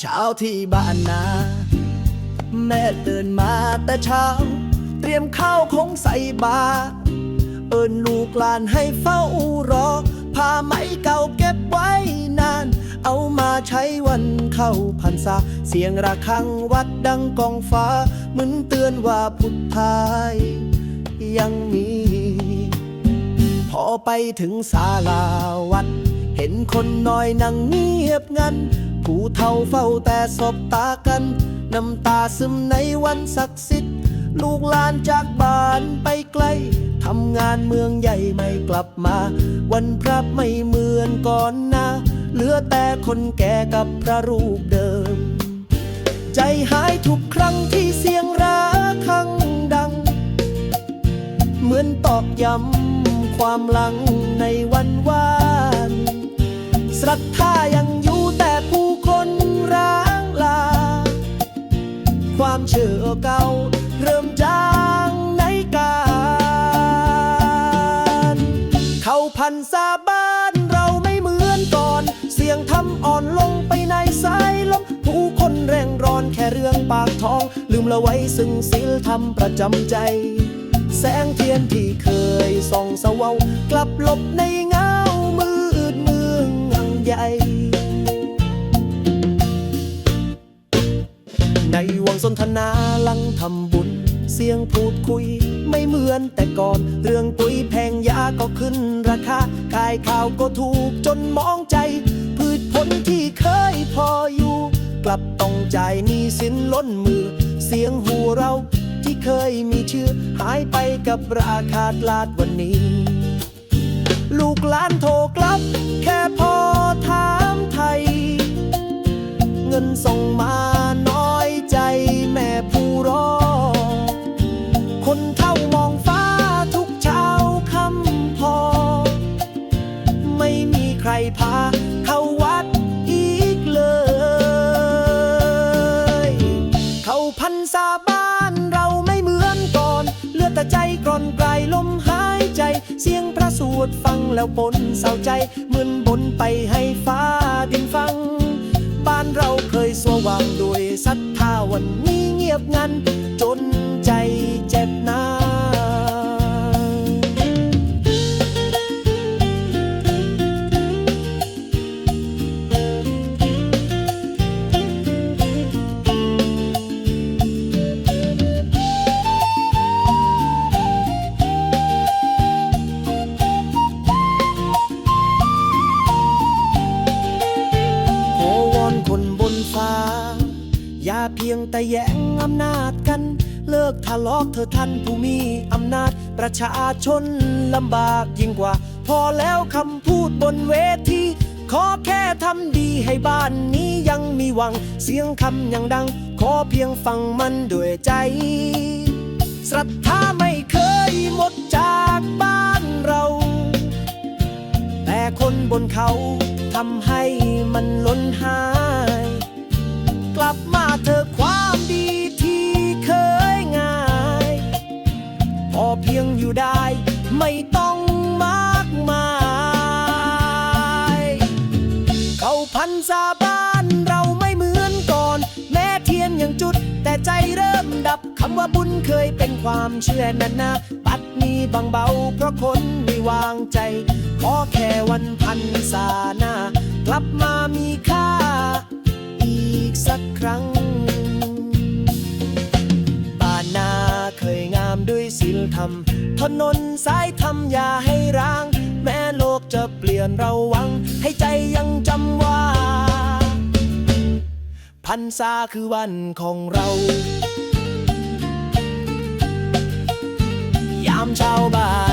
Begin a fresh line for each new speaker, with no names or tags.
เช้าที่บ้านนา แม่ตื่นมาแต่เช้า เตรียมข้าวของใส่บาตรเอิญลูกหลานให้เฝ้ารอผ้าไหมเก่าเก็บไว้นาน เอามาใช้วันเข้าพรรษา เสียงระฆังวัดดังกองฟ้า เหมือนเตือนว่าพุทธายยังมี พอไปถึงศาลาวัด เห็นคนน้อยนั่งเงียบงัน ผู้เฒ่าเฝ้าแต่สบตากัน น้ำตาซึมในวันศักดิ์สิทธิ์ ลูกหลานจากบ้านไปไกลทำงานเมืองใหญ่ไม่กลับมา วันพระไม่เหมือนก่อนหน้าเหลือแต่คนแก่กับพระรูปเดิม ใจหายทุกครั้งที่เสียงระฆังดัง เหมือนตอกย้ำความหลังในวันวานศรัทธายัง ความเชื่อเก่า เริ่มจางในการ เข้าพันษาบ้านเราไม่เหมือนก่อน เสียงทำอ่อนลงไปในสายลมผู้คนแรงร้อนแค่เรื่องปากท้อง ลืมละไว้ซึ่งศีลธรรมประจำใจ แสงเทียนที่เคยส่องสว่างกลับหลบใน ในวงสนทนาลังทำบุญ เสียงพูดคุย ไม่เหมือนแต่ก่อน เรื่องปุ๋ยแพงยาก็ขึ้นราคากายข่าวก็ถูกจนมองใจ พืชผลที่เคยพออยู่ กลับต้องจ่ายหนี้สินล้นมือ เสียงหูเราที่เคยมีชื่อ หายไปกับราคาตลาดวันนี้ ลูกหลานโทรกลับ แค่พอถามไทยาบ้านเราไม่เหมือนก่อน เลือแต่ใจกร่อนไกลลมหายใจ เสียงพระสวดฟังแล้วปนเศร้าใจเหมือนบนไปให้ฟ้าดินฟัง บ้านเราเคยสว่างด้วยศรัทธาวันนี้เงียบงันจน เพียงแต่แย่งอำนาจกัน เลิกทะเลาะเธอท่านผู้มีอำนาจประชาชนลำบากยิ่งกว่า พอแล้วคำพูดบนเวทีขอแค่ทำดีให้บ้านนี้ยังมีหวัง เสียงคำยังดัง ขอเพียงฟังมันด้วยใจศรัทธาไม่เคยหมดจากบ้านเรา แต่คนบนเขาทำให้มันล้นหาย กลับมาเธอความดีที่เคยง่าย พอเพียงอยู่ได้ไม่ต้องมากมาย เขาพันษาบ้านเราไม่เหมือนก่อน แม้เทียนยังจุด แต่ใจเริ่มดับคำว่าบุญเคยเป็นความเชื่อนั้นนะปัดนี้บางเบา เพราะคนไม่วางใจ ขอแค่วันพันษาหน้ากลับมามีค่า สักครั้งบ้านนาเคยงามด้วยศีลธรรม ถนนสายธรรมอย่าให้ร้าง แม้โลกจะเปลี่ยนเราหวัง ให้ใจยังจำว่า พันษาคือวันของเรา ยามเช้าบ้า